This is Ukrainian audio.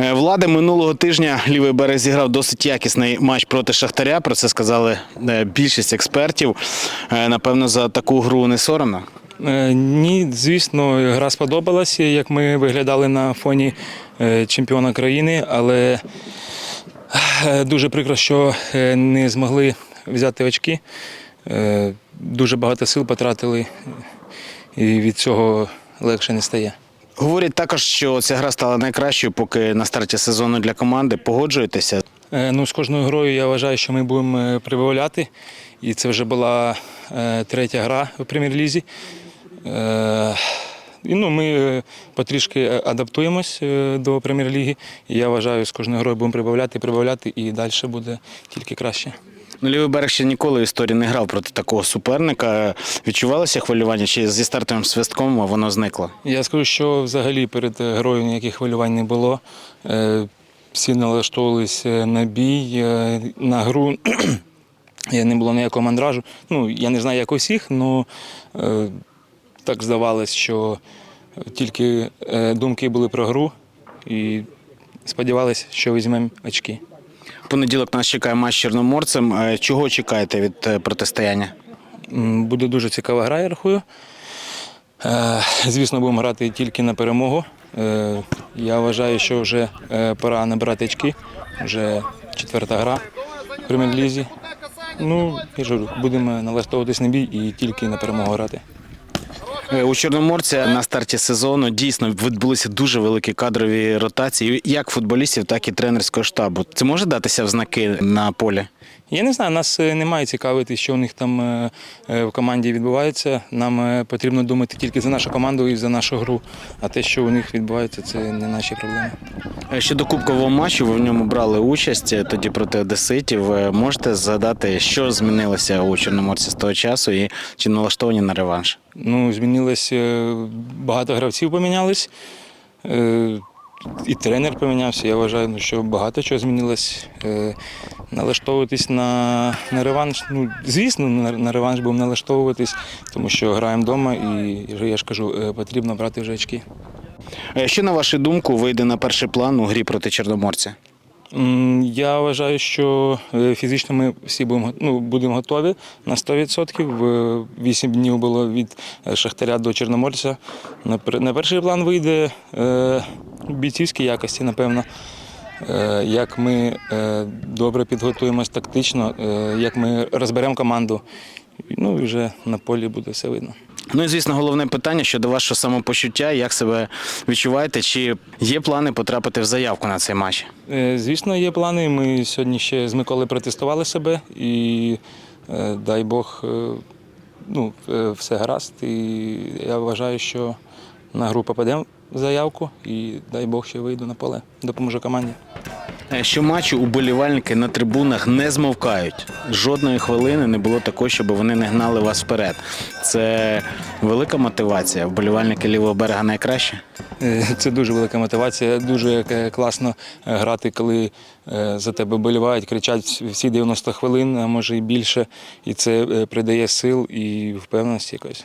Е, Влади минулого тижня лівий берег зіграв досить якісний матч проти Шахтаря. Про це сказали е, більшість експертів. Е, Напевно, за таку гру не соромно. Ні, звісно, гра сподобалася, як ми виглядали на фоні чемпіона країни, але дуже прикро, що не змогли взяти очки. Дуже багато сил потратили, і від цього легше не стає. Говорять також, що ця гра стала найкращою, поки на старті сезону для команди. Погоджуєтеся? Е, Ну, з кожною грою я вважаю, що ми будемо е, прибавляти. І це вже була е, третя гра в прем'єр-лізі. І, ну, ми потрішки адаптуємось до прем'єр-ліги. І я вважаю, з кожною грою будемо прибавляти, прибавляти, і далі буде тільки краще. Ну, лівий берег ще ніколи в історії не грав проти такого суперника. Відчувалося хвилювання чи зі стартовим свистком воно зникло? Я скажу, що взагалі перед грою ніяких хвилювань не було. Е, Всі налаштовувалися на бій, е, на гру. Я не було ніякого мандражу. Ну, я не знаю, як у всіх, але так здавалось, що тільки е, думки були про гру і сподівалися, що візьмемо очки. Понеділок нас чекає матч з чорноморцем. Е, Чого чекаєте від е, протистояння? Буде дуже цікава гра, я рахую. Е, Звісно, будемо грати тільки на перемогу. Я вважаю, що вже пора набирати очки. Вже четверта гра в прем'єр-лізі. Ну, я ж будемо налаштовуватись на бій і тільки на перемогу грати. Е, У Чорноморця на старті сезону дійсно відбулися дуже великі кадрові ротації, як футболістів, так і тренерського штабу. Це може датися в знаки на полі? Я не знаю, нас е, немає цікавити, що у них там е, е, в команді відбувається. Нам потрібно думати тільки за нашу команду і за нашу гру. А те, що у них відбувається, це не наші проблеми. Щодо кубкового матчу, ви в ньому брали участь тоді проти одеситів. Можете згадати, що змінилося у Чорноморці з того часу і чи налаштовані на реванш? Ну, змінилось багато гравців помінялись. І тренер помінявся. Я вважаю, ну, що багато чого змінилось. Е, Налаштовуватись на, на реванш. Ну, звісно, на, на реванш будемо налаштовуватись, тому що граємо вдома і я ж кажу, е, потрібно брати вже очки. Що на вашу думку вийде на перший план у грі проти Чорноморця? Я вважаю, що е, фізично ми всі будемо, ну, будемо готові на 100%. В 8 днів було від е, Шахтаря до Чорноморця. На, перший план вийде е, бійцівські якості, напевно. Е, Як ми е, добре підготуємось тактично, е, як ми розберемо команду. Ну і вже на полі буде все видно. Ну і звісно, головне питання щодо вашого самопочуття, як себе відчуваєте, чи є плани потрапити в заявку на цей матч? Е, Звісно, є плани. Ми сьогодні ще з Миколи протестували себе і е, дай Бог, е, ну, все гаразд. І я вважаю, що на гру попадемо в заявку і дай Бог ще вийду на поле, допоможу команді. Е, Щоматчу уболівальники на трибунах не змовкають. Жодної хвилини не було такої, щоб вони не гнали вас вперед. Це велика мотивація. Вболівальники лівого берега найкраще. Це дуже велика мотивація. Дуже е, класно е, грати, коли за тебе болівають, кричать всі 90 хвилин, а може і більше. І це придає сил і впевненості якось.